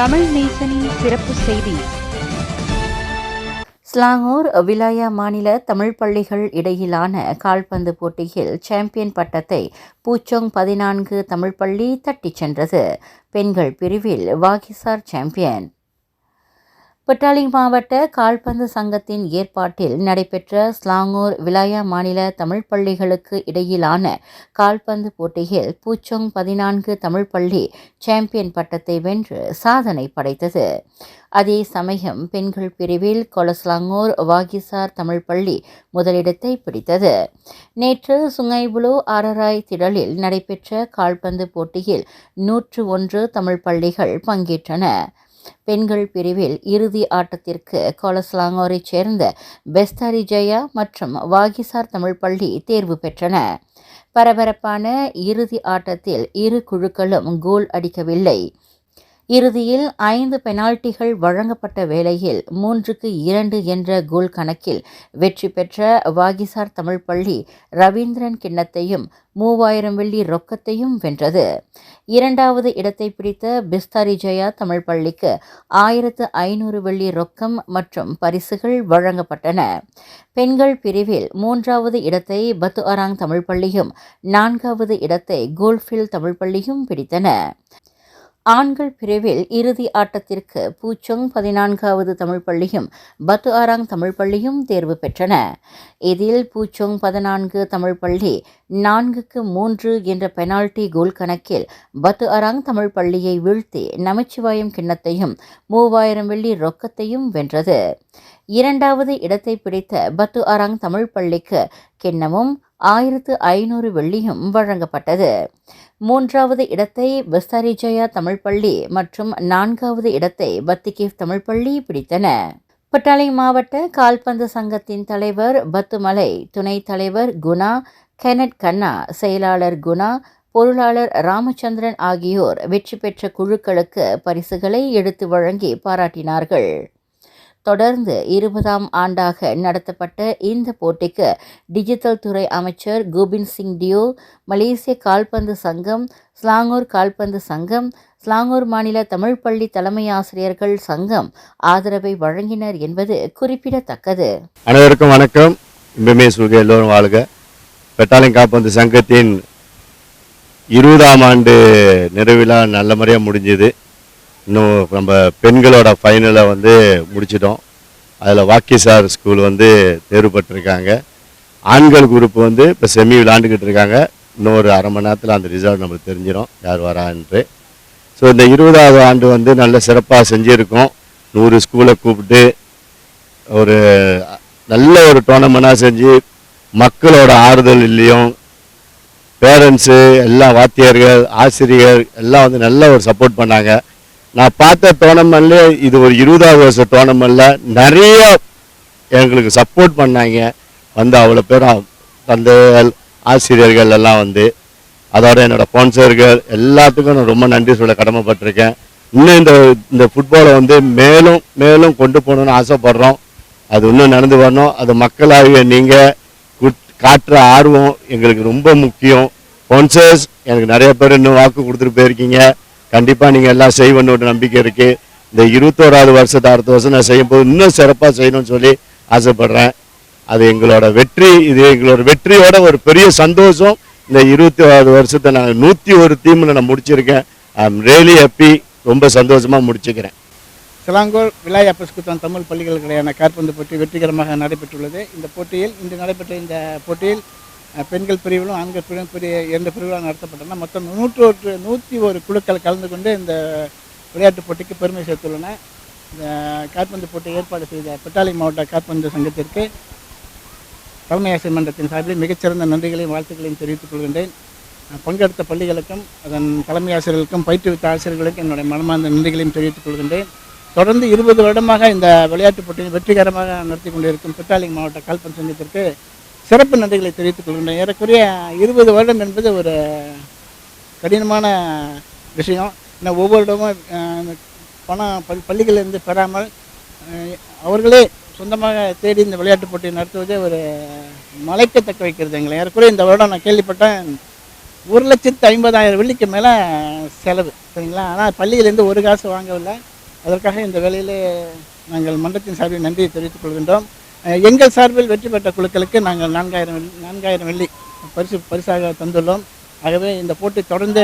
தமிழ் நேசனின் சிறப்பு செய்தி. ஸ்லாங்கூர் விலாயா மாநில தமிழ் பள்ளிகள் இடையிலான கால்பந்து போட்டியில் சாம்பியன் பட்டத்தை பூச்சோங் பதினான்கு தமிழ் பள்ளி தட்டிச் சென்றது. பெண்கள் பிரிவில் வாகிசார் சாம்பியன். பட்டாளி மாவட்ட கால்பந்து சங்கத்தின் ஏற்பாட்டில் நடைபெற்ற ஸ்லாங்கூர் விலாயா மாநில தமிழ் பள்ளிகளுக்கு இடையிலான கால்பந்து போட்டியில் பூச்சொங் பதினான்கு தமிழ் பள்ளி சாம்பியன் பட்டத்தை வென்று சாதனை படைத்தது. அதே சமயம் பெண்கள் பிரிவில் கொலஸ்லாங்கூர் வாகிசார் தமிழ் பள்ளி முதலிடத்தை பிடித்தது. நேற்று சுங்கைபுலு அரராய் திடலில் நடைபெற்ற கால்பந்து போட்டியில் நூற்று ஒன்று தமிழ் பள்ளிகள் பங்கேற்றன. பெண்கள் பிரிவில் இறுதி ஆட்டத்திற்கு கோலஸ்லாங்கோரைச் சேர்ந்த பெஸ்தாரி ஜெயா மற்றும் வாகிசார் தமிழ் பள்ளி தேர்வு பெற்றன. பரபரப்பான இறுதி ஆட்டத்தில் இரு குழுக்களும் கோல் அடிக்கவில்லை. இறுதியில் ஐந்து பெனால்டிகள் வழங்கப்பட்ட வேளையில் மூன்றுக்கு இரண்டு என்ற கோல் கணக்கில் வெற்றி பெற்ற வாகிசார் தமிழ் பள்ளி ரவீந்திரன் கிண்ணத்தையும் மூவாயிரம் வெள்ளி ரொக்கத்தையும் வென்றது. இரண்டாவது இடத்தை பிடித்த பிஸ்தாரி ஜெயா தமிழ் பள்ளிக்கு ஆயிரத்து ஐநூறு வெள்ளி ரொக்கம் மற்றும் பரிசுகள் வழங்கப்பட்டன. பெண்கள் பிரிவில் மூன்றாவது இடத்தை பத்து அராங் தமிழ் பள்ளியும் நான்காவது இடத்தை கோல்ஃபில் தமிழ் பள்ளியும் பிடித்தன. ஆண்கள் பிரிவில் இறுதி ஆட்டத்திற்கு பூச்சொங் பதினான்காவது தமிழ் பள்ளியும் பத்து ஆராங் தமிழ் பள்ளியும் தேர்வு பெற்றன. இதில் பூச்சொங் பதினான்கு தமிழ் பள்ளி நான்குக்கு மூன்று என்ற பெனால்டி கோல் கணக்கில் பத்து ஆறாங் தமிழ் பள்ளியை வீழ்த்தி நமச்சிவாயம் கிண்ணத்தையும் மூவாயிரம் வெள்ளி ரொக்கத்தையும் வென்றது. இரண்டாவது இடத்தை பிடித்த பத்து ஆறாங் தமிழ் பள்ளிக்கு கிண்ணமும் ஆயிரத்து ஐநூறு வெள்ளியும் வழங்கப்பட்டது. மூன்றாவது இடத்தை பஸ்தாரிஜயா தமிழ் பள்ளி மற்றும் நான்காவது இடத்தை பத்திகேவ் தமிழ் பள்ளி பிடித்தன. பட்டாளை மாவட்ட கால்பந்து சங்கத்தின் தலைவர் பத்துமலை துணைத் தலைவர் குணா கெனட் கண்ணா செயலாளர் குணா பொருளாளர் ராமச்சந்திரன் ஆகியோர் வெற்றி பெற்ற குழுக்களுக்கு பரிசுகளை எடுத்து வழங்கி பாராட்டினார்கள். தொடர்ந்து இருபதாம் ஆண்டாக நடத்தப்பட்ட இந்த போட்டிக்கு டிஜிட்டல் துறை அமைச்சர் கோபிந்த் சிங் டியோ மலேசிய கால்பந்து சங்கம் ஸ்லாங்கூர் கால்பந்து சங்கம் ஸ்லாங்கூர் மாநில தமிழ் பள்ளி தலைமை ஆசிரியர்கள் சங்கம் ஆதரவை வழங்கினர் என்பது குறிப்பிடத்தக்கது. அனைவருக்கும் வணக்கம். இன்பமே சொல்க எல்லோரும் வாழ்க. பெட்டாலிங் காப்பந்து சங்கத்தின் இருபதாம் ஆண்டு நிறைவிழா நல்ல முறையாக முடிஞ்சது. இன்னும் நம்ம பெண்களோட ஃபைனலை வந்து முடிச்சிட்டோம். அதில் வாக்கிசார் ஸ்கூல் வந்து தேர்வுபட்டிருக்காங்க. ஆண்கள் குரூப் வந்து இப்போ செமி விளாண்டுக்கிட்டு இருக்காங்க. இன்னொரு அரை மணி நேரத்தில் அந்த ரிசல்ட் நம்மளுக்கு தெரிஞ்சிடும் யார் வரான்ட்டு ஸோ இந்த இருபதாவது ஆண்டு வந்து நல்ல சிறப்பாக செஞ்சுருக்கோம். நூறு ஸ்கூலை கூப்பிட்டு ஒரு நல்ல ஒரு டோர்னமெண்ட்டாக செஞ்சு மக்களோட ஆறுதல் இல்லையும் பேரண்ட்ஸு எல்லாம் வாத்தியர்கள் ஆசிரியர் எல்லாம் வந்து நல்ல ஒரு சப்போர்ட் பண்ணாங்க. நான் பார்த்த டோர்னமெண்ட்ல இது ஒரு இருபதாவது வருஷம் டோர்னமெண்ட்டில் நிறைய எங்களுக்கு சப்போர்ட் பண்ணாங்க. வந்து அவ்வளோ பேரும் தந்தைகள் ஆசிரியர்கள் எல்லாம் வந்து அதோட என்னோட ஸ்பான்சர்கள் எல்லாத்துக்கும் நான் ரொம்ப நன்றி சொல்ல கடமைப்பட்டிருக்கேன். இன்னும் இந்த இந்த ஃபுட்பாலை வந்து மேலும் மேலும் கொண்டு போகணும்னு ஆசைப்படுறோம். அது இன்னும் நடந்து வரணும். அது மக்களாகிய நீங்கள் காட்டுற ஆர்வம் எங்களுக்கு ரொம்ப முக்கியம். ஸ்பான்சர்ஸ் எனக்கு நிறைய பேர் இன்னும் வாக்கு கொடுத்துட்டு போயிருக்கீங்க. கண்டிப்பாக நீங்கள் எல்லாம் செய்வன்னு ஒரு நம்பிக்கை இருக்குது இந்த இருபத்தோராது வருஷத்தை அடுத்த வருஷம் நான் செய்யும் போது இன்னும் சிறப்பாக செய்யணும்னு சொல்லி ஆசைப்படுறேன். அது எங்களோட வெற்றி இது எங்களோட வெற்றியோட ஒரு பெரிய சந்தோஷம். இந்த இருபத்தி ஓராவது வருஷத்தை நான் நூற்றி ஒரு தீமில் நான் முடிச்சிருக்கேன். ஐ எம் ரியலி ஹாப்பி ரொம்ப சந்தோஷமாக முடிச்சுக்கிறேன். சிலாங்கூர் விலாய் அப்பஸ்குத்தான் தமிழ் பள்ளிகளுக்கிடையான காற்பந்து போட்டி வெற்றிகரமாக நடைபெற்றுள்ளது. இந்த போட்டியில் இன்று நடைபெற்ற இந்த போட்டியில் பெண்கள் பிரிவிலும் ஆண்கள் பிரிவும் பெரிய இரண்டு பிரிவுகளாக நடத்தப்பட்டன. மொத்தம் நூற்று ஒரு நூற்றி ஒரு குழுக்கள் கலந்து கொண்டு இந்த விளையாட்டுப் போட்டிக்கு பெருமை சேர்த்துள்ளன. இந்த காற்பந்து போட்டி ஏற்பாடு செய்த பெட்டாளி மாவட்ட காற்பந்து சங்கத்திற்கு தலைமை ஆசிரியர் மன்றத்தின் சார்பில் மிகச்சிறந்த நன்றிகளையும் வாழ்த்துக்களையும் தெரிவித்துக் கொள்கின்றேன். பங்கெடுத்த பள்ளிகளுக்கும் அதன் தலைமை ஆசிரியர்களுக்கும் பயிற்றுவித்த ஆசிரியர்களுக்கும் என்னுடைய மனமார்ந்த நன்றிகளையும் தெரிவித்துக் கொள்கின்றேன். தொடர்ந்து இருபது வருடமாக இந்த விளையாட்டுப் போட்டியை வெற்றிகரமாக நடத்தி கொண்டிருக்கும் பெட்டாலிங் மாவட்ட கால்பந்து சங்கத்திற்கு சிறப்பு நன்றிகளை தெரிவித்துக் கொள்கின்றேன். ஏறக்குறைய இருபது வருடம் என்பது ஒரு கடினமான விஷயம். ஏன்னா ஒவ்வொரு இடமும் பணம் பள்ளிகளிலிருந்து பெறாமல் அவர்களே சொந்தமாக தேடி இந்த விளையாட்டுப் போட்டியை நடத்துவதே ஒரு மலைக்கத்தக்க வைக்கிறது எங்களை. ஏறக்குறைய இந்த வருடம் நான் கேள்விப்பட்டேன் ஒரு லட்சத்து ஐம்பதாயிரம் வெள்ளிக்கு மேலே செலவு சரிங்களா? ஆனால் பள்ளியிலேருந்து ஒரு காசு வாங்கவில்லை. அதற்காக இந்த வேலையில் நாங்கள் மன்றத்தின் சார்பில் நன்றியை தெரிவித்துக் கொள்கின்றோம். எங்கள் சார்பில் வெற்றி பெற்ற குழுக்களுக்கு நாங்கள் நான்காயிரம் நான்காயிரம் வெள்ளி பரிசு பரிசாக தந்துள்ளோம். ஆகவே இந்த போட்டி தொடர்ந்து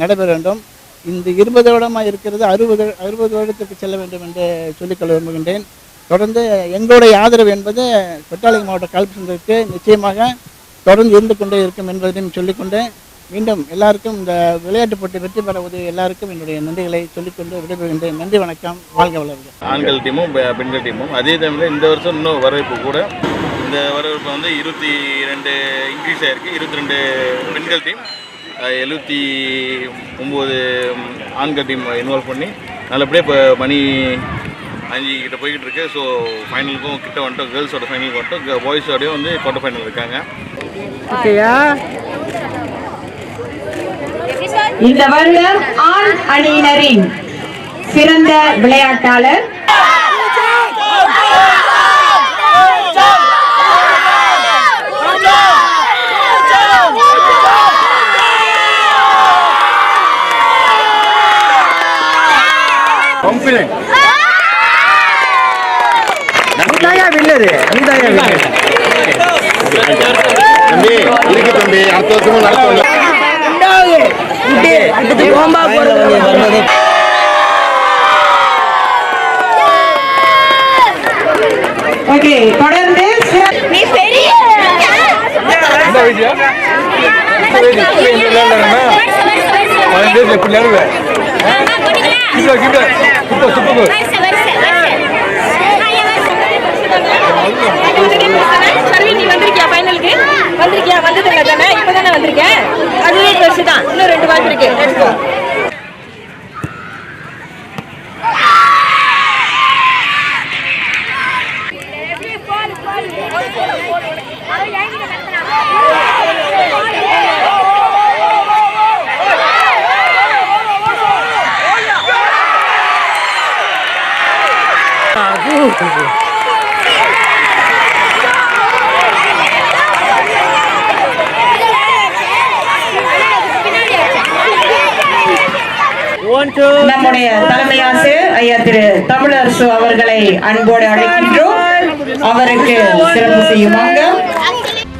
நடைபெற வேண்டும். இந்த இருபது வருடமாக இருக்கிறது அறுபது அறுபது வருடத்திற்கு செல்ல வேண்டும் என்று சொல்லிக்கொள்ள விரும்புகின்றேன். தொடர்ந்து எங்களுடைய ஆதரவு என்பது கொட்டாளி மாவட்ட கால்பந்தருக்கு நிச்சயமாக தொடர்ந்து இருந்து கொண்டே இருக்கும் என்பதையும் சொல்லிக்கொண்டு மீண்டும் எல்லாருக்கும் இந்த விளையாட்டுப் போட்டி வெற்றி பெற உதவி எல்லாருக்கும் என்னுடைய நன்றிகளை சொல்லிக்கொண்டு விடைபெறுகின்றேன். நன்றி வணக்கம். வாழ்க வளர்க ஆண்கள் டீமும் பெண்கள் டீமும். அதே டைமில் இந்த வருஷம் இன்னும் வரவேற்பு கூட. இந்த வரவேற்பு வந்து இருபத்தி ரெண்டு இன்க்ரீஸ் ஆகிருக்கு இருபத்தி ரெண்டு பெண்கள் டீம் எழுபத்தி ஒம்பது ஆண்கள் டீம் இன்வால்வ் பண்ணி நல்லபடியாக இப்போ மணி அஞ்சு கிட்ட போய்கிட்டு இருக்கு. ஸோ ஃபைனலுக்கும் கிட்ட வந்துட்டோம். கேர்ள்ஸோட ஃபைனலுக்கு வந்துட்டோம். பாய்ஸோடையும் வந்து குவார்டர் ஃபைனல் இருக்காங்க. இந்த வருடம் ஆண் அணியினரின் சிறந்த விளையாட்டாளர் தம்பி இருக்கு தம்பி அடுத்த வருஷமும் நடத்தும் ஓகே தொடர்ந்து சிற- நீ பெரிய நீ வந்திருக்கியா நம்முடைய தலைமை ஆசிரியர் ஐயா திரு தமிழரசு அவர்களை அன்போடு அழைக்கின்றோம். அவருக்கு சிறப்பு செய்யுமாங்க.